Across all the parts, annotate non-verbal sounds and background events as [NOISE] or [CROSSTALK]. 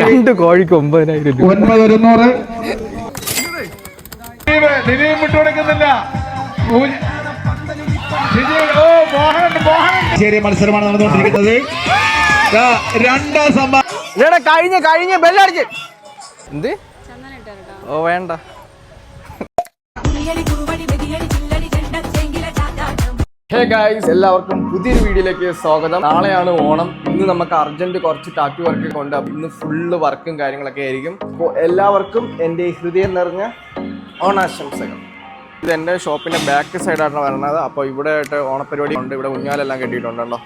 രണ്ട് കോഴിക്ക് ഒമ്പതിനായിരം രൂപ. ഒൻപത് ഒരുന്നൂറ്. ദിലീപ് വിട്ടുകൊടുക്കുന്നില്ല. ഓ, മോഹൻ മോഹൻ ശരി മത്സരമാണ് നടന്നുകൊണ്ടിരിക്കുന്നത്. രണ്ടാം സംഭവം കഴിഞ്ഞ കഴിഞ്ഞ ബെല്ലടിച്ച്. എന്ത്? ഓ വേണ്ട. ഹേ ഗായ്സ് എല്ലാവർക്കും പുതിയൊരു വീഡിയോയിലേക്ക് സ്വാഗതം. നാളെയാണ് ഓണം. ഇന്ന് നമുക്ക് അർജന്റ് കുറച്ച് ടാറ്റു വർക്ക് കൊണ്ട് ഇന്ന് ഫുള്ള് വർക്കും കാര്യങ്ങളൊക്കെ ആയിരിക്കും. അപ്പോൾ എല്ലാവർക്കും എന്റെ ഹൃദയം നിറഞ്ഞ ഓണാശംസകൾ. ഇത് എന്റെ ഷോപ്പിന്റെ ബാക്ക് സൈഡാണ് വരുന്നത്. അപ്പോൾ ഇവിടെ ആയിട്ട് ഓണപ്പരിപാടി ഉണ്ട്. ഇവിടെ ഊഞ്ഞാലെല്ലാം കെട്ടിയിട്ടുണ്ടല്ലോ.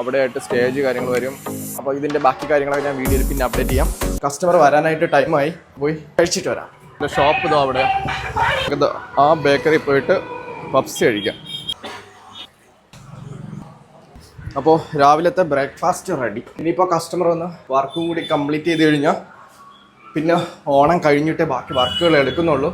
അവിടെ ആയിട്ട് സ്റ്റേജ് കാര്യങ്ങൾ വരും. അപ്പോൾ ഇതിന്റെ ബാക്കി കാര്യങ്ങളൊക്കെ ഞാൻ വീഡിയോയിൽ പിന്നെ അപ്ഡേറ്റ് ചെയ്യാം. കസ്റ്റമർ വരാനായിട്ട് ടൈമായി പോയി കഴിച്ചിട്ട് വരാം. ഷോപ്പ് ഇതോ അവിടെ. ആ ബേക്കറി പോയിട്ട് പപ്സി കഴിക്കാം. അപ്പോൾ രാവിലത്തെ ബ്രേക്ക്ഫാസ്റ്റ് റെഡി. ഇനിയിപ്പോൾ കസ്റ്റമർ വന്ന് വർക്കും കൂടി കംപ്ലീറ്റ് ചെയ്ത് കഴിഞ്ഞാൽ പിന്നെ ഓണം കഴിഞ്ഞിട്ടേ ബാക്കി വർക്കുകൾ എടുക്കുന്നുള്ളൂ.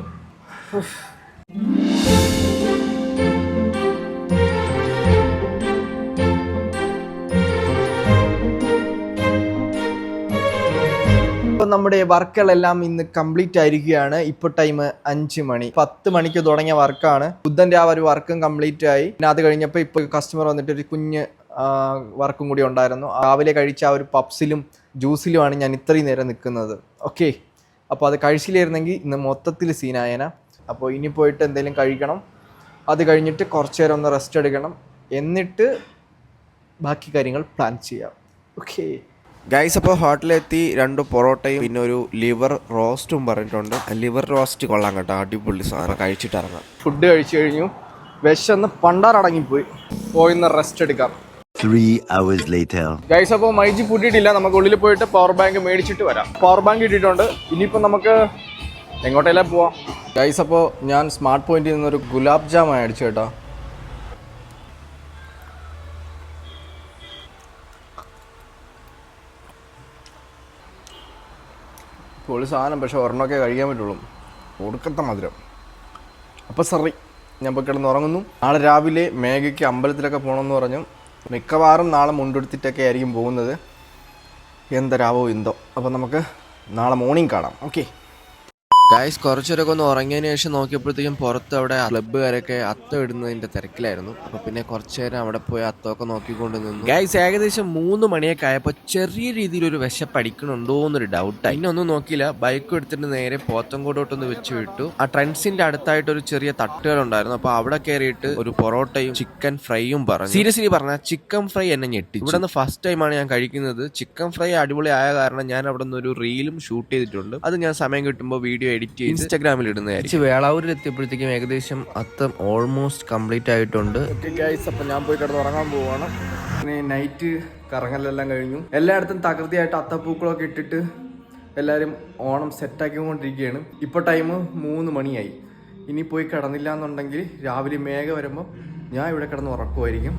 ഇപ്പൊ നമ്മുടെ വർക്കുകളെല്ലാം ഇന്ന് കംപ്ലീറ്റ് ആയിരിക്കുകയാണ്. ഇപ്പോൾ ടൈം അഞ്ച് മണി. പത്ത് മണിക്ക് തുടങ്ങിയ വർക്കാണ് ബുദ്ധൻ ആ ഒരു വർക്കും കംപ്ലീറ്റ് ആയി. പിന്നെ അത് കഴിഞ്ഞപ്പോൾ ഇപ്പോൾ കസ്റ്റമർ വന്നിട്ട് ഒരു കുഞ്ഞ് വർക്കും കൂടി ഉണ്ടായിരുന്നു. രാവിലെ കഴിച്ച ആ ഒരു പപ്സിലും ജ്യൂസിലുമാണ് ഞാൻ ഇത്രയും നേരം നിൽക്കുന്നത്. ഓക്കെ. അപ്പോൾ അത് കഴിച്ചില്ലായിരുന്നെങ്കിൽ ഇന്ന് മൊത്തത്തിൽ സീനായേന. അപ്പോൾ ഇനി പോയിട്ട് എന്തെങ്കിലും കഴിക്കണം. അത് കഴിഞ്ഞിട്ട് കുറച്ച് നേരം ഒന്ന് റെസ്റ്റ് എടുക്കണം. എന്നിട്ട് ബാക്കി കാര്യങ്ങൾ പ്ലാൻ ചെയ്യാം. ഓക്കെ. ഗൈസ് അപ്പോൾ ഹോട്ടലിലെത്തി. രണ്ട് പൊറോട്ടയും പിന്നെ ഒരു ലിവർ റോസ്റ്റും പറഞ്ഞിട്ടുണ്ട്. ലിവർ റോസ്റ്റ് കൊള്ളാം കേട്ടോ. അടിപൊളി സാധനം. കഴിച്ചിട്ടിറങ്ങാം ഫുഡ് കഴിച്ചു കഴിഞ്ഞു. വിശന്ന് പണ്ടാറടങ്ങിപ്പോയി. പോയിന്ന് റെസ്റ്റ് എടുക്കാം. Three hours later. ഗൈസ് അപ്പോൾ മൈജി പൂട്ടിയിട്ടില്ല. നമുക്ക് ഉള്ളിൽ പോയിട്ട് പവർ ബാങ്ക് മേടിച്ചിട്ട് വരാം. പവർ ബാങ്ക് ഇട്ടിട്ടുണ്ട്. ഇനിയിപ്പോൾ നമുക്ക് എങ്ങോട്ടെല്ലാം പോവാം? ഗൈസ് അപ്പോൾ ഞാൻ സ്മാർട്ട് പോയിന്റിൽ നിന്നൊരു ഗുലാബ് ജാം അടിച്ചു കേട്ടോ. പൊളി സാധനം പക്ഷെ ഒരെണ്ണമൊക്കെ കഴിക്കാൻ പറ്റുള്ളൂ. ഒടുക്കത്ത മധുരം. അപ്പോൾ സറി ഞാൻ ഇപ്പോൾ കിടന്ന് ഉറങ്ങുന്നു. നാളെ രാവിലെ മേഘയ്ക്ക് അമ്പലത്തിലൊക്കെ പോകണമെന്ന് പറഞ്ഞു. മിക്കവാറും നാളെ മുണ്ടെടുത്തിട്ടൊക്കെ ആയിരിക്കും പോകുന്നത്. എന്തരാവോ എന്തോ. അപ്പോൾ നമുക്ക് നാളെ മോർണിംഗ് കാണാം. ഓക്കെ ഗൈസ് കുറച്ചൊരൊക്കെ ഒന്ന് ഉറങ്ങിയതിന് ശേഷം നോക്കിയപ്പോഴത്തേക്കും പുറത്ത് അവിടെ ക്ലബ്ബുകാരൊക്കെ അത്തം ഇടുന്നതിന്റെ തിരക്കിലായിരുന്നു. അപ്പൊ പിന്നെ കുറച്ചു നേരം അവിടെ പോയി അത്തമൊക്കെ നോക്കിക്കൊണ്ട് നിന്നു. ഗായ്സ് ഏകദേശം മൂന്ന് മണിയൊക്കെ ആയപ്പോൾ ചെറിയ രീതിയിൽ ഒരു വിശപ്പടിക്കണുണ്ടോ എന്നൊരു ഡൗട്ട് പിന്നെ ഒന്നും നോക്കിയില്ല. ബൈക്ക് എടുത്തിട്ട് നേരെ പോത്തങ്കോടോട്ടൊന്ന് വെച്ച് വിട്ടു. ആ ട്രെൻസിന്റെ അടുത്തായിട്ട് ഒരു ചെറിയ തട്ടുകൾ ഉണ്ടായിരുന്നു അപ്പൊ അവിടെ കയറിയിട്ട് ഒരു പൊറോട്ടയും ചിക്കൻ ഫ്രൈയും പറഞ്ഞു. സീരിയസ്ലി പറഞ്ഞ ചിക്കൻ ഫ്രൈ എന്നെ ഞെട്ടി ഇവിടെ നിന്ന് ഫസ്റ്റ് ടൈമാണ് ഞാൻ കഴിക്കുന്നത്. ചിക്കൻ ഫ്രൈ അടിപൊളി ആയ കാരണം ഞാൻ അവിടെ നിന്ന് ഒരു റീലും ഷൂട്ട് ചെയ്തിട്ടുണ്ട്. അത് ഞാൻ സമയം കിട്ടുമ്പോൾ വീഡിയോ എഡിറ്റ് ചെയ്ത് ഇൻസ്റ്റാഗ്രാമിൽ ഇടുന്നതായിരിക്കും. വേളാവൂരിൽ എത്തിയപ്പോഴത്തേക്കും ഏകദേശം അത്തം ഓൾമോസ്റ്റ് കംപ്ലീറ്റ് ആയിട്ടുണ്ട്. അപ്പോൾ ഞാൻ പോയി കിടന്ന് ഉറങ്ങാൻ പോവാണ്. പിന്നെ നൈറ്റ് കറങ്ങലെല്ലാം കഴിഞ്ഞു. എല്ലായിടത്തും തകൃതിയായിട്ട് അത്തപ്പൂക്കളൊക്കെ ഇട്ടിട്ട് എല്ലാവരും ഓണം സെറ്റാക്കിക്കൊണ്ടിരിക്കുകയാണ് ഇപ്പോൾ ടൈം മൂന്ന് മണിയായി. ഇനി പോയി കിടന്നില്ല എന്നുണ്ടെങ്കിൽ രാവിലെ മേഘ വരുമ്പോൾ ഞാൻ ഇവിടെ കിടന്ന് ഉറക്കുമായിരിക്കും.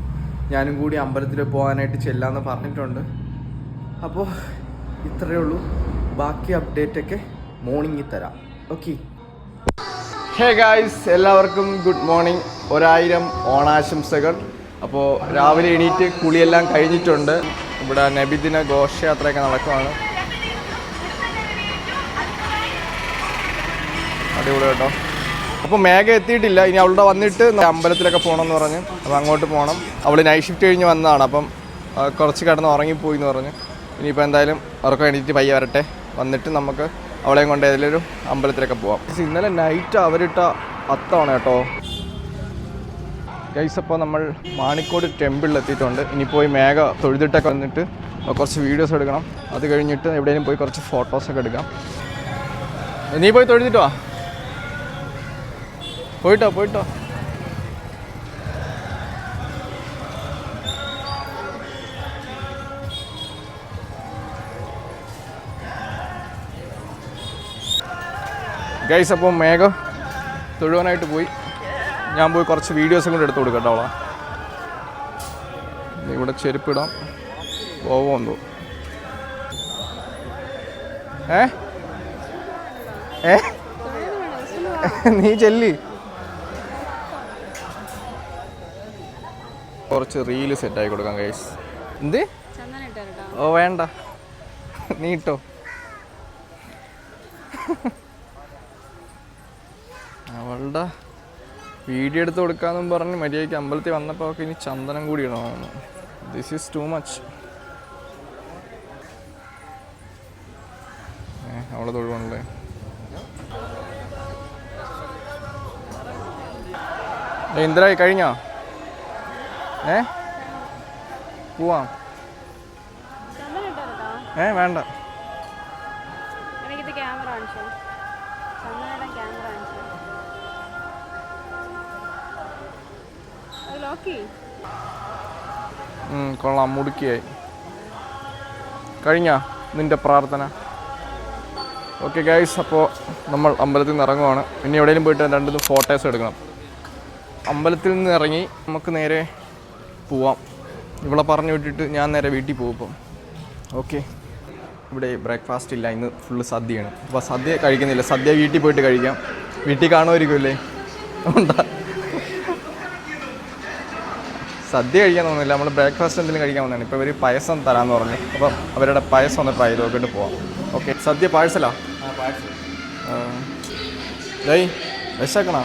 ഞാനും കൂടി അമ്പലത്തിൽ പോകാനായിട്ട് ചെല്ലാന്ന് പറഞ്ഞിട്ടുണ്ട്. അപ്പോൾ ഇത്രയേ ഉള്ളൂ. ബാക്കി അപ്ഡേറ്റൊക്കെ മോർണിംഗിൽ തരാം. ഓക്കെ ഹേ ഗായ്സ് എല്ലാവർക്കും ഗുഡ് മോർണിംഗ് ഒരായിരം ഓണാശംസകൾ. അപ്പോൾ രാവിലെ എണീറ്റ് കുളിയെല്ലാം കഴിഞ്ഞിട്ടുണ്ട്. ഇവിടെ നബിദിന ഘോഷയാത്രയൊക്കെ നടക്കുവാണ്. അടിപൊളി കേട്ടോ. അപ്പോൾ മേഘ എത്തിയിട്ടില്ല. ഇനി അവളുടെ വന്നിട്ട് അമ്പലത്തിലൊക്കെ പോകണം എന്ന് പറഞ്ഞ്. അപ്പോൾ അങ്ങോട്ട് പോകണം അവൾ നൈറ്റ് ഷിഫ്റ്റ് കഴിഞ്ഞ് വന്നതാണ്. അപ്പം കുറച്ച് കിടന്ന് ഉറങ്ങിപ്പോയി എന്ന് പറഞ്ഞ്. ഇനിയിപ്പോൾ എന്തായാലും ഉറക്കം എണീറ്റ് പയ്യെ വരട്ടെ. വന്നിട്ട് നമുക്ക് അവളെയും കൊണ്ട് ഏതെങ്കിലും ഒരു അമ്പലത്തിലൊക്കെ പോവാം. ഇന്നലെ നൈറ്റ് അവരിട്ട അത്താണ് കേട്ടോ. ഗൈസ് അപ്പോൾ നമ്മൾ മാണിക്കോട് ടെമ്പിളിൽ എത്തിയിട്ടുണ്ട്. ഇനി പോയി മേഘ തൊഴുതിട്ടൊക്കെ വന്നിട്ട് കുറച്ച് വീഡിയോസ് എടുക്കണം. അത് കഴിഞ്ഞിട്ട് എവിടെയെങ്കിലും പോയി കുറച്ച് ഫോട്ടോസൊക്കെ എടുക്കാം. നീ പോയി തൊഴുതിട്ടോ. പോയിട്ടോ പോയിട്ടോ. ഗൈസ് അപ്പോൾ മേഘ തൊഴുവാനായിട്ട് പോയി. ഞാൻ പോയി കുറച്ച് വീഡിയോസും കൂടെ എടുത്തു കൊടുക്കട്ടോ അവളെ. ഇവിടെ ചെരുപ്പിടാം. പോവോ ഏ? ഏ? നീ ചെല്ലി. കുറച്ച് റീൽ സെറ്റായി കൊടുക്കാം ഗൈസ് എന്ത്? ഓ വേണ്ട. നീ ഇട്ടോ. അവളുടെ വീഡിയോ എടുത്ത് കൊടുക്കാമെന്നും പറഞ്ഞ് മര്യാദയ്ക്ക് അമ്പലത്തിൽ വന്നപ്പോൾ അവൾക്ക് ഇനി ചന്ദനം കൂടി ഇടണമെന്ന്. ദിസ് ഈസ് ടു മച്ച് അവളെ തൊഴുവണല്ലേ? ഇന്ദ്രായി കഴിഞ്ഞോ? ഏ? പോവാം. ഏ വേണ്ട. കൊള്ളാം മുടുക്കിയായി. കഴിഞ്ഞ നിന്റെ പ്രാർത്ഥന? ഓക്കെ ഗൈസ് അപ്പോൾ നമ്മൾ അമ്പലത്തിൽ നിന്ന് ഇറങ്ങുവാണ്. ഇനി എവിടെയെങ്കിലും പോയിട്ട് രണ്ട് ഫോട്ടോസ് എടുക്കണം. അമ്പലത്തിൽ നിന്ന് ഇറങ്ങി നമുക്ക് നേരെ പോവാം. ഇവിടെ പറഞ്ഞു വിട്ടിട്ട് ഞാൻ നേരെ വീട്ടിൽ പോകും ഇപ്പം. ഓക്കെ ഇവിടെ ബ്രേക്ക്ഫാസ്റ്റ് ഇല്ല ഇന്ന് ഫുള്ള് സദ്യയാണ്. അപ്പോൾ സദ്യ കഴിക്കുന്നില്ല. സദ്യ വീട്ടിൽ പോയിട്ട് കഴിക്കാം. വീട്ടിൽ കാണുമായിരിക്കുമല്ലേ? ഉണ്ടാ സദ്യ കഴിക്കാൻ തോന്നുന്നില്ല. നമ്മൾ ബ്രേക്ക്ഫാസ്റ്റ് എന്തെങ്കിലും കഴിക്കാൻ വന്നതാണ് ഇപ്പോൾ ഇവർ പായസം തരാമെന്ന് പറഞ്ഞു. അപ്പം അവരുടെ പായസം ഒന്ന് ട്രൈ ചെയ്ത് നോക്കിയിട്ട് പോവാം. ഓക്കെ സദ്യ പാഴ്സലാ ഡേയ് വിശക്കണോ?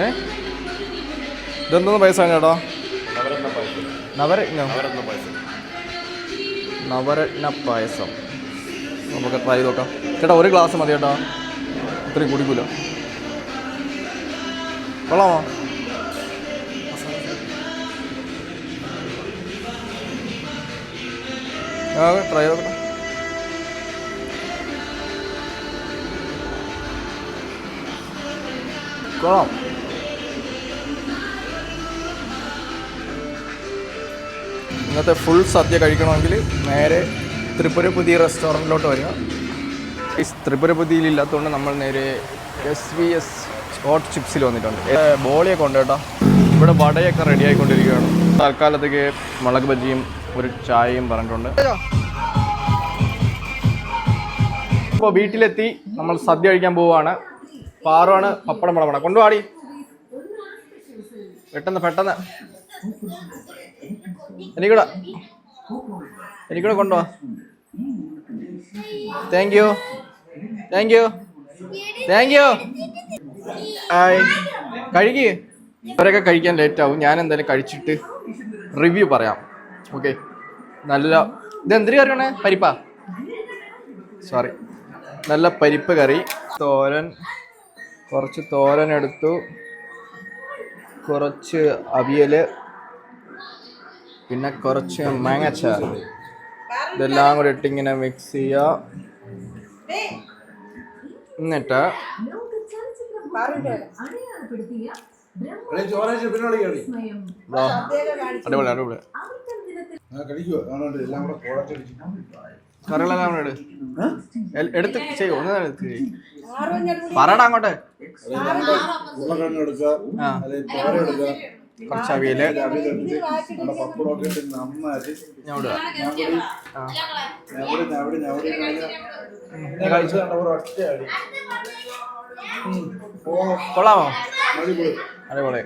ഏ? ഇതെന്തോന്ന് പായസമാണ് ചേട്ടാ നവരത്ന നവരത്ന? പായസം. നമുക്ക് ട്രൈ ചെയ്ത് നോക്കാം ചേട്ടാ ഒരു ഗ്ലാസ് മതി ചേട്ടാ ഇത്രയും കുടിക്കൂല? കൊള്ളാമോ? ട്രൈ ചെയ്തോട്ടെ കൊള്ളാം. ഇന്നത്തെ ഫുൾ സദ്യ കഴിക്കണമെങ്കിൽ നേരെ ത്രിപുരപുതി റെസ്റ്റോറന്റിലോട്ട് വരിക. ഈ ത്രിപുരപുതിയിൽ ഇല്ലാത്തതുകൊണ്ട് നമ്മൾ നേരെ എസ് വി എസ് ഹോട്ട് ചിപ്സിൽ വന്നിട്ടുണ്ട്. ബോളിയൊക്കെ ഉണ്ട് കേട്ടോ. ഇവിടെ വടയൊക്കെ റെഡി ആയിക്കൊണ്ടിരിക്കുകയാണ്. തൽക്കാലത്തേക്ക് മുളക് ബജിയും ഒരു ചായയും പറഞ്ഞിട്ടുണ്ട്. ഇപ്പോൾ വീട്ടിലെത്തി നമ്മൾ സദ്യ കഴിക്കാൻ പോവുകയാണ്. പാറുവാണ് പപ്പടം പടപട കൊണ്ടുപോടി പെട്ടെന്ന് പെട്ടെന്ന്. എനിക്കൂടെ എനിക്കൂടെ കൊണ്ടുപോവാ thank you thank you thank you കഴുകി. ഇവരൊക്കെ കഴിക്കാൻ ലേറ്റ് ആവും. ഞാൻ എന്തായാലും കഴിച്ചിട്ട് റിവ്യൂ പറയാം. ഓക്കെ നല്ല ഇത് എന്തിനു കറിയാണ്? പരിപ്പാ? സോറി നല്ല പരിപ്പ് കറി. തോരൻ. കുറച്ച് തോരൻ എടുത്തു. കുറച്ച് അവിയൽ പിന്നെ കുറച്ച് മാങ്ങച്ചാർ. ഇതെല്ലാം കൂടി ഇട്ടിങ്ങനെ മിക്സ് ചെയ്യുക എന്നിട്ട് അടിപൊളി അടിപൊളി. കറികളെല്ലാം കൂടെ എടുത്ത് ചെയ്യോ ഒന്ന് എടുത്ത് ചെയ്യ്. അങ്ങോട്ട്. കുറച്ച് അവിയൽ. കൊള്ളാമോ? അടിപൊളി. അടിപൊളി.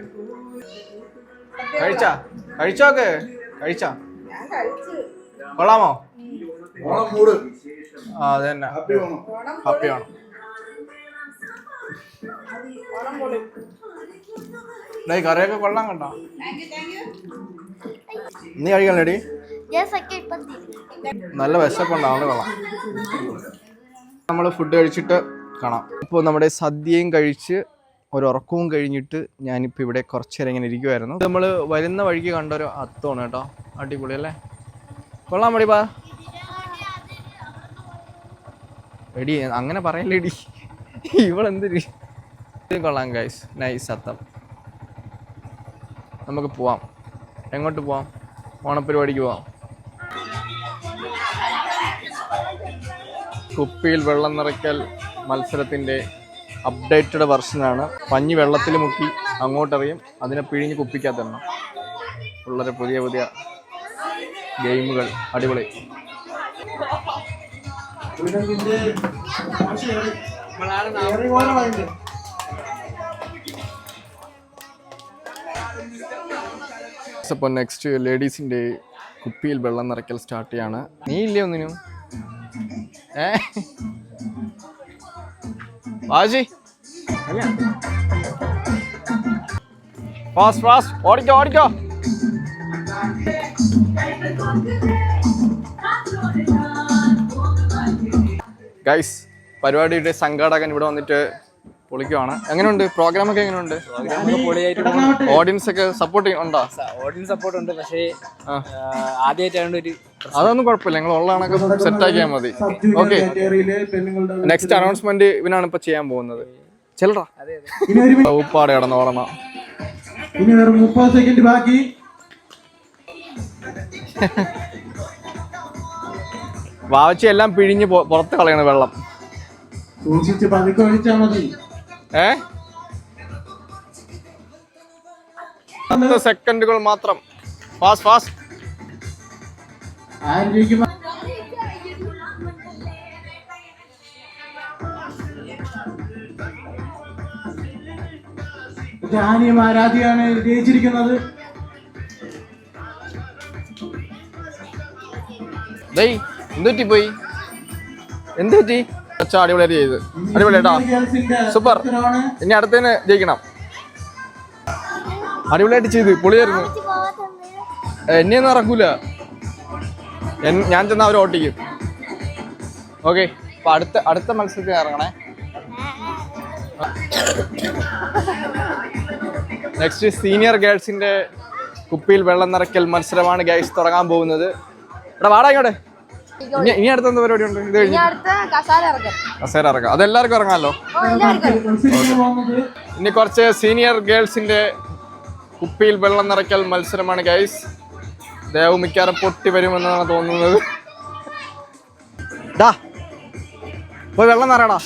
കഴിച്ചാ? കഴിച്ചോക്ക് കഴിച്ചാ? കൊള്ളാമോ? ഓണം മൂട് ആ അത് തന്നെ ഹാപ്പി ഓണം. ഹാപ്പി കറിയൊക്കെ കൊള്ളാം കണ്ടോ? നീ കഴിക്കണേടി നല്ല വിശപ്പുണ്ട് കൊള്ളാം. നമ്മൾ ഫുഡ് കഴിച്ചിട്ട് കാണാം. ഇപ്പോൾ നമ്മുടെ സദ്യയും കഴിച്ച് ഒരു ഉറക്കവും കഴിഞ്ഞിട്ട് ഞാനിപ്പോൾ ഇവിടെ കുറച്ച് നേരം ഇങ്ങനെ ഇരിക്കുമായിരുന്നു നമ്മൾ വരുന്ന വഴിക്ക് കണ്ട ഒരു അത്തമാണ് കേട്ടോ. അടിപൊളി അല്ലേ? കൊള്ളാം മടിപ്പാ എടി അങ്ങനെ പറയല്ലേടി. ഇവളെന്തിരി കൊള്ളാം ഗൈസ് നൈസ് അത്തം. നമുക്ക് പോവാം. എങ്ങോട്ട് പോവാം? ഓണപ്പരിപാടിക്ക് പോവാം. കുപ്പിയിൽ വെള്ളം നിറയ്ക്കൽ മത്സരത്തിന്റെ അപ്ഡേറ്റഡ് വെർഷനാണ് പഞ്ഞി വെള്ളത്തിൽ മുക്കി അങ്ങോട്ടെറിയും. അതിനെ പിഴിഞ്ഞ് കുപ്പിക്കാത്തണം വളരെ പുതിയ പുതിയ ഗെയിമുകൾ. അടിപൊളി. അപ്പോൾ നെക്സ്റ്റ് ലേഡീസിന്റെ കുപ്പിയിൽ വെള്ളം നിറയ്ക്കൽ സ്റ്റാർട്ട് ചെയ്യാണ്. നീ ഇല്ലേ ഒന്നിനും? ഏ? വാശി ഫാസ്റ്റ് ഫാസ്റ്റ് ഓടിക്കോ ഓടിക്കോ. ഗൈസ് പരിപാടിയുടെ സംഘാടകൻ ഇവിടെ വന്നിട്ട് പൊളിക്കുവാണ്. എങ്ങനെയുണ്ട് പ്രോഗ്രാം ഒക്കെ എങ്ങനെയുണ്ട് ഓഡിയൻസ് ഒക്കെ സപ്പോർട്ട് ഉണ്ടോ? ഓഡിയൻസ് സപ്പോർട്ട് ഉണ്ട്. പക്ഷേ. ആദ്യമായിട്ടാണ് ഒരു അതൊന്നും കുഴപ്പമില്ല. നിങ്ങൾ ഉള്ളതാണൊക്കെ സെറ്റ് ആക്കിയാൽ മതി. ഓക്കെ നെക്സ്റ്റ് അനൗൺസ്മെന്റ് ഇവനാണ് ഇപ്പൊ ചെയ്യാൻ പോകുന്നത്. ചെല്ലടാ. ഇനി ഒരു മിനിറ്റ് ഉപ്പാട് കിടന്ന് ഓടണം. ഇനി വെറും മുപ്പത് സെക്കൻഡ് ബാക്കി. വാവച്ചി എല്ലാം പിഴിഞ്ഞ് പുറത്ത് കളയണ വെള്ളം. സൂക്ഷിച്ച് പതുക്കെ ഒഴിച്ചാൽ മതി. ഏ? പത്ത് സെക്കൻഡുകൾ മാത്രം. Fast fast. ജാനിയും ആരാധ്യയാണ് ജയിച്ചിരിക്കുന്നത് എന്തുപറ്റി എന്ത് പോയി? എന്ത് പറ്റി അച്ഛാ അടിപൊളിയായിട്ട് ചെയ്ത്. അടിപൊളി കേട്ടോ. സൂപ്പർ. ഇനി അടുത്തതിന് ജയിക്കണം. അടിപൊളിയായിട്ട് ചെയ്ത് പൊളിയായിരുന്നു. എന്നെയൊന്നും ഇറക്കൂല ഞാൻ ചെന്നാൽ അവർ ഓട്ടിക്കും. ഓക്കെ അപ്പൊ അടുത്ത അടുത്ത മത്സരത്തിൽ ഇറങ്ങണേ. നെക്സ്റ്റ് സീനിയർ ഗേൾസിന്റെ കുപ്പിയിൽ വെള്ളം നിറയ്ക്കൽ മത്സരമാണ് ഗൈസ് തുടങ്ങാൻ പോകുന്നത്. എടാ വാടാ ഇങ്ങോട്ടെ. ഇനി ഇനി അടുത്ത എന്താ പരിപാടി ഉണ്ട്? ഇത് കഴിഞ്ഞ് കസേര ഇറക്കാം അതെല്ലാവർക്കും ഇറങ്ങാമല്ലോ? ഇനി കുറച്ച് സീനിയർ ഗേൾസിന്റെ കുപ്പിയിൽ വെള്ളം നിറയ്ക്കൽ മത്സരമാണ് ഗൈസ് ദേവ് മിക്കാറും പൊട്ടി വരുമെന്നാണ് തോന്നുന്നത്. ഡാ പോയി വെള്ളം നിറയടാ.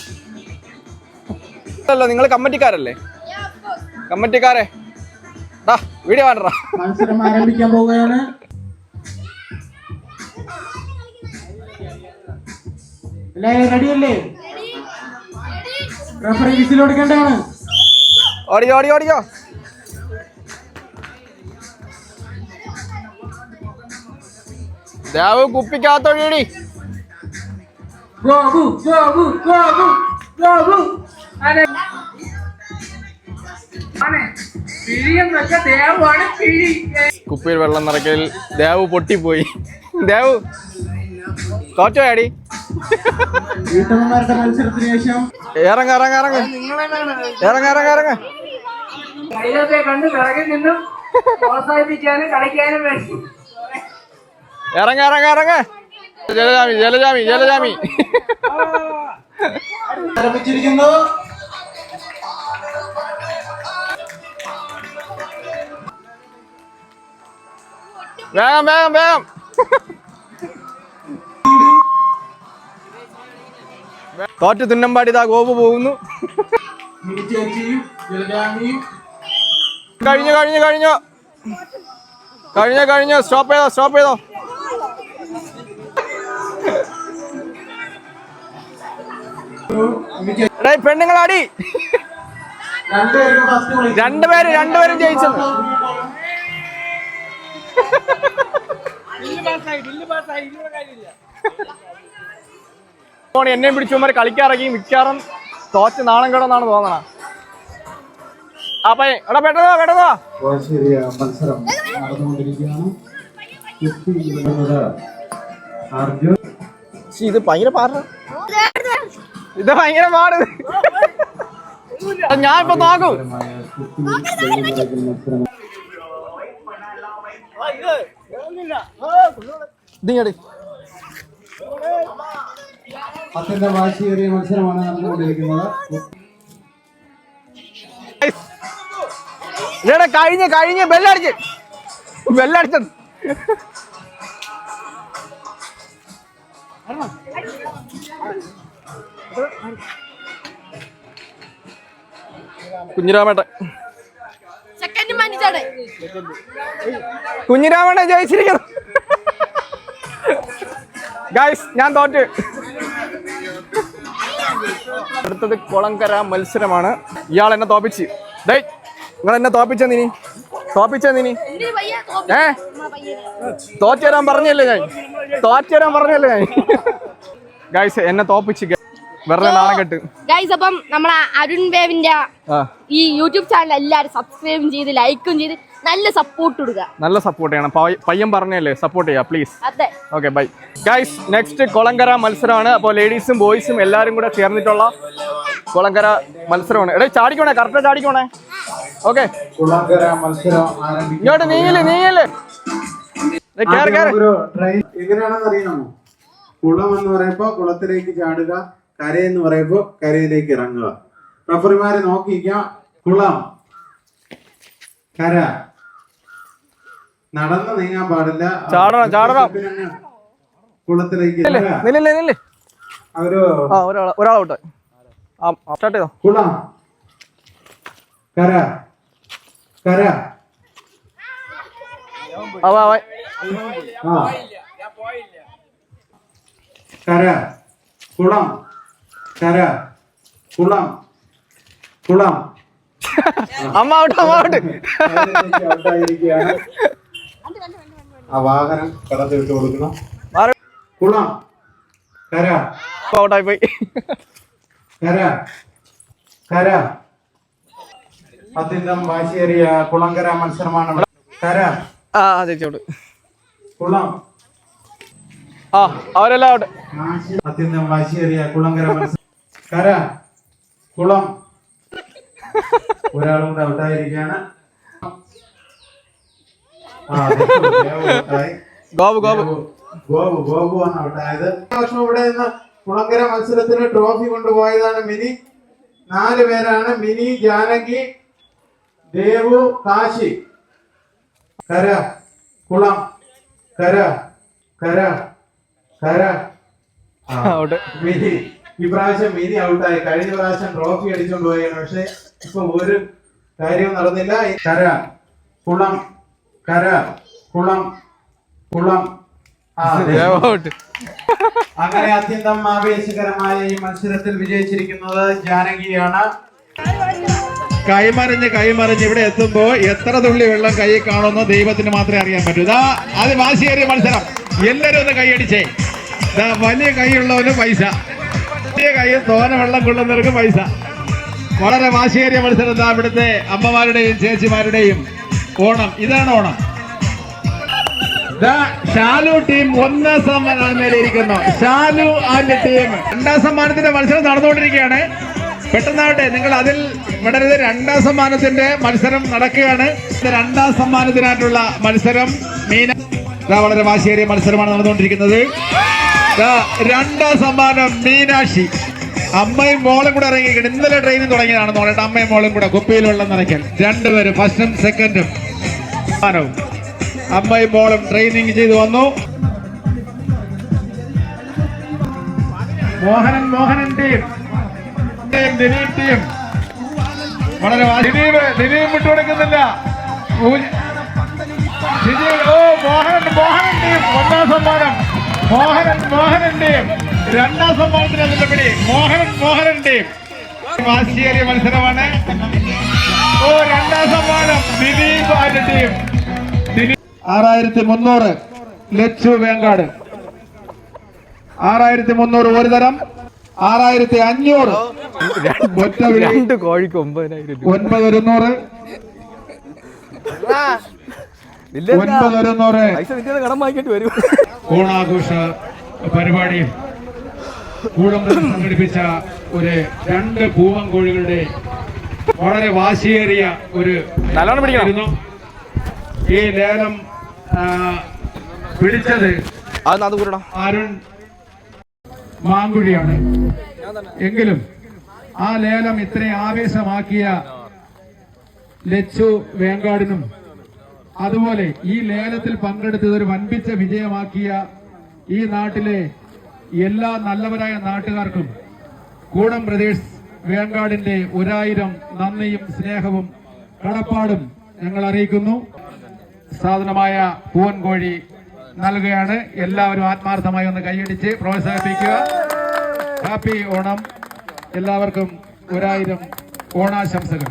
അല്ല നിങ്ങൾ കമ്മിറ്റിക്കാരല്ലേ? കമ്മിറ്റിക്കാരെ. ഡാ വീഡിയോ വേണ്ടടാ മത്സരം ആരംഭിക്കാൻ പോവുകയാണ്. എല്ലാവരും റെഡിയല്ലേ റഫറി വിസിൽ കൊടുക്കേണ്ടതാണ് ഓടിയോ ഓടിയോ ഓടിക്കോ ദേവ് കുപ്പിക്കകത്തൊഴിയടി. ഗോപു ഗോപു ഗോപു ഗോപു കുപ്പിയിൽ വെള്ളം നിറയ്ക്കൽ ദേവ് പൊട്ടിപ്പോയി. ദേവ് തോറ്റോയാടി വീട്ടമ്മമാരുടെ മത്സരത്തിന് ശേഷം ഇറങ്ങ ഇറങ്ങ ഇറങ്ങ. ഇറങ്ങ ഇറങ്ങ ഇറങ്ങ. കൈകൊക്കെ കണ്ട് പിറകിൽ നിന്നും പ്രോത്സാഹിപ്പിക്കാനും കളിക്കാനും വേണ്ടി. ഇറങ്ങ ഇറങ്ങ ഇറങ്ങ. ജലജാമി ജലജാമി ജലജാമി. ആരംഭിച്ചിരിക്കുന്നു. വേഗം വേഗം വേഗം. തോറ്റ് തുന്നമ്പാടി ഇതാ ഗോപു പോകുന്നു. കഴിഞ്ഞു കഴിഞ്ഞു കഴിഞ്ഞു. കഴിഞ്ഞു കഴിഞ്ഞു. സ്റ്റോപ്പ് ചെയ്തോ സ്റ്റോപ്പ് ചെയ്തോ. പെണ്ണുങ്ങളാടി. രണ്ടുപേരും രണ്ടുപേരും ജയിച്ചത്. ഓണി എന്നെയും പിടിച്ചുമാർ കളിക്കാറൊക്കെ മിക്കാറും തോറ്റ് നാണം കിടന്നാണ് തോന്നണ. അപ്പൊ എടാ പെട്ടതോ പെട്ടതോ? മത്സരം ഇത് ഭയങ്കര പാടാ. ഇത് ഭയങ്കര പാട്. ഞാൻ ഇപ്പൊ നോക്കും കുപ്പി വെള്ളം നിറയ്ക്കൽ മത്സരം ഇതിങ്ങട് അത്യന്ത വാശിയേറിയ മത്സരമാണ് നടന്നുകൊണ്ടിരിക്കുന്നത്. കഴിഞ്ഞ് കഴിഞ്ഞ് ബെല്ലടിച്ച്. ബെല്ലടിച്ചത് കുഞ്ഞിരാമേട്ട കുഞ്ഞിരാമേട്ടൻ ജയിച്ചിരിക്കുന്നു. ഗൈസ് ഞാൻ തോറ്റ്. അടുത്തത് കുളങ്കര മത്സരമാണ്. ഇയാൾ എന്നെ തോപ്പിച്ച്. ഡേ നിങ്ങൾ എന്നെ തോപ്പിച്ചെന്നിനി തോപ്പിച്ചെന്നിനി ഏ? തോറ്റരാൻ പറഞ്ഞല്ലേ ഞാൻ? തോറ്റരാൻ പറഞ്ഞല്ലേ ഞാൻ? [LAUGHS] ഗായ്സ് എന്നെ തോപ്പിച്ച് ഗൈസ് അപ്പം നമ്മളെ അരുൺ വേവിന്റെ ഈ യൂട്യൂബ് ചാനൽ എല്ലാവരും സബ്സ്ക്രൈബും ചെയ്ത് ലൈക്കും ചെയ്ത് നല്ല സപ്പോർട്ട് കൊടുക്കുക നല്ല സപ്പോർട്ട് ചെയ്യണം. പയ്യ- പയ്യൻ പറഞ്ഞല്ലേ സപ്പോർട്ട് ചെയ്യാം പ്ലീസ് അതെ. ഓക്കെ ബൈ ഗൈസ് നെക്സ്റ്റ് കൊളങ്കര മത്സരമാണ്. അപ്പോൾ ലേഡീസും ബോയ്സും എല്ലാവരും കൂടെ ചേർന്നിട്ടുള്ള കൊളങ്കര മത്സരമാണ്. എടേ ചാടിക്കോണേ കറക്റ്റ് ചാടിക്കോണേ. ഓക്കെ കുളങ്കര മത്സരം ആരംഭിക്കും ഇങ്ങോട്ട് നീങ്ങില്ലേ നീങ്ങില്ലേ എങ്ങനെയാണെന്ന് അറിയാമോ? കുളം എന്ന് പറയുമ്പോ കുളത്തിലേക്ക് ചാടുക കരയെന്ന് പറയുമ്പോ കരയിലേക്ക് ഇറങ്ങുക. റഫറിമാരെ നോക്കിക്കാം കുളം. കര. നടന്ന് നീങ്ങാൻ പാടില്ല. ചാടണം, ചാടണം. കുളത്തിലേക്ക് ഒരാളോട്ടെ സ്റ്റാർട്ട് ചെയ്തോ. കുളം. കര. കര. കര. കുളം. കര. കുളം. കുളം. [LAUGHS] അമ്മ ഔട്ട് അമ്മ ഔട്ട്. ആ വാഹനം കടത്തി വിട്ടു കൊടുക്കണം മാറി. കുളം. കര. ഔട്ടായി പോയി. കര. കര. അത്യന്തം വാശിയേറിയ കുളങ്കര മത്സരമാണ് കര. ആ അതെ ചോട് കുളം. ആ അവരെല്ലാം ഔട്ട്. അത്യന്തം വാശിയേറിയ കുളങ്കര മത്സരം കര കുളം. ഒരാളും കൂടെ ഔട്ടായിരിക്കുകയാണ് ആ, അതെ, ദേവു ഔട്ടായി. ഗോപു ഗോപു. ഗോപു ഗോപു ആണ് ഔട്ടായത്. വർഷം ഇവിടെ നിന്ന് കുളങ്കര മത്സരത്തിന് ട്രോഫി കൊണ്ടുപോയതാണ് മിനി. നാല് പേരാണ് മിനി ജാനകി ദേവു കാശി. കര കുളം. കര കര കര. മിനി. ഈ പ്രാവശ്യം മിനി ഔട്ടായി. കഴിഞ്ഞ പ്രാവശ്യം ട്രോഫി അടിച്ചുകൊണ്ട് പോയാണ് പക്ഷെ ഇപ്പൊ ഒരു കാര്യവും നടന്നില്ല. കര കുളം കര കുളം കുളം. [LAUGHS] അങ്ങനെ അത്യന്തം ആവേശകരമായ ഈ മത്സരത്തിൽ വിജയിച്ചിരിക്കുന്നത് ജാനകിയാണ്. കൈമറിഞ്ഞ് കൈമറിഞ്ഞ് ഇവിടെ എത്തുമ്പോ എത്ര തുള്ളി വെള്ളം കൈ കാണുമെന്ന് ദൈവത്തിന് മാത്രമേ അറിയാൻ പറ്റൂ. ഇതാ അത് വാശിയേറിയ മത്സരം. എല്ലാരും ഒന്ന് കൈയടിച്ചേ. വലിയ കൈയുള്ളവന് പൈസ. വലിയ കൈ തോന വെള്ളം കൊള്ളുന്നവർക്ക് പൈസ. വളരെ വാശിയേറിയ മത്സരം എന്താ ഇവിടുത്തെ അമ്മമാരുടെയും ചേച്ചിമാരുടെയും ഓണം. ഇതാണ് ഓണം. ഷാലു ടീം ഒന്നാം സമ്മാനത്തിലിരിക്കുന്നു ഷാലു ആൻഡ് ടീം രണ്ടാം സമ്മാനത്തിന്റെ മത്സരം നടന്നുകൊണ്ടിരിക്കുകയാണ്. പെട്ടെന്നാവട്ടെ നിങ്ങൾ അതിൽ വിടരുത്. രണ്ടാം സമ്മാനത്തിന്റെ മത്സരം നടക്കുകയാണ്. രണ്ടാം സമ്മാനത്തിനായിട്ടുള്ള മത്സരം. മീന വളരെ വാശിയേറിയ മത്സരമാണ് നടന്നുകൊണ്ടിരിക്കുന്നത്. രണ്ടാം സമ്മാനം മീനാക്ഷി. അമ്മയും മോളും കൂടെ ഇറങ്ങിയിരിക്കണം ഇന്നലെ ട്രെയിനിങ് തുടങ്ങിയതാണ് നോക്കട്ടെ അമ്മയും മോളും കൂടെ കുപ്പിയിൽ വെള്ളം നിറയ്ക്കൽ രണ്ടുപേരും ഫസ്റ്റും സെക്കൻഡും സമ്മാനവും. അമ്മയും മോളും ട്രെയിനിങ് ചെയ്തു വന്നു. മോഹനൻ മോഹനൻ ടീം ദിലീപ് ടീം വളരെ ദിലീപ് ദിലീപ് വിട്ടുകൊടുക്കുന്നില്ല ഓ മോഹനൻ മോഹനൻ ടീം ഒന്നാം സമ്മാനം. മോഹനൻ മോഹനന്റെയും രണ്ടാം സമ്മാനത്തിന് അതിന്റെ പിടി. മോഹനൻ മോഹനന്റെയും വാശിയേറിയ മത്സരമാണ്. ഓ രണ്ടാം സമ്മാനം ദിലീപ് ആൻഡ് ടീം? ആറായിരത്തി മുന്നൂറ് ലച്ചു വേങ്കാട്. ആറായിരത്തി മുന്നൂറ് ഒരു തരം. ആറായിരത്തി അഞ്ഞൂറ് രണ്ട് കോഴിക്ക് ഒമ്പതിനായിരം ഒൻപത് ഒരുന്നൂറ് ഒൻപത് ഒരുന്നൂറ് കടം വാങ്ങിക്കേണ്ടി വരും. ഓണാഘോഷ പരിപാടി കൂടം സംഘടിപ്പിച്ച ഒരു രണ്ട് പൂവൻ കോഴികളുടെ വളരെ വാശിയേറിയ ഒരു. ആയിരുന്നു. ഈ ലേലം പിടിച്ചത് അരുൺ മാങ്കുഴിയാണ് എങ്കിലും ആ ലേലം ഇത്രയും ആവേശമാക്കിയ ലച്ചു വേങ്കാടിനും അതുപോലെ ഈ ലേലത്തിൽ പങ്കെടുത്തത് ഒരു വൻപിച്ച വിജയമാക്കിയ ഈ നാട്ടിലെ എല്ലാ നല്ലവരായ നാട്ടുകാർക്കും കൂടം പ്രദേശ് വേങ്കാടിന്റെ ഒരായിരം നന്ദിയും സ്നേഹവും കടപ്പാടും ഞങ്ങൾ അറിയിക്കുന്നു. സാധനമായ പൂവൻകോഴി നൽകുകയാണ്. എല്ലാവരും ആത്മാർത്ഥമായി ഒന്ന് കൈയടിച്ച് പ്രോത്സാഹിപ്പിക്കുക. ഹാപ്പി ഓണം. എല്ലാവർക്കും ഒരായിരം ഓണാശംസകൾ.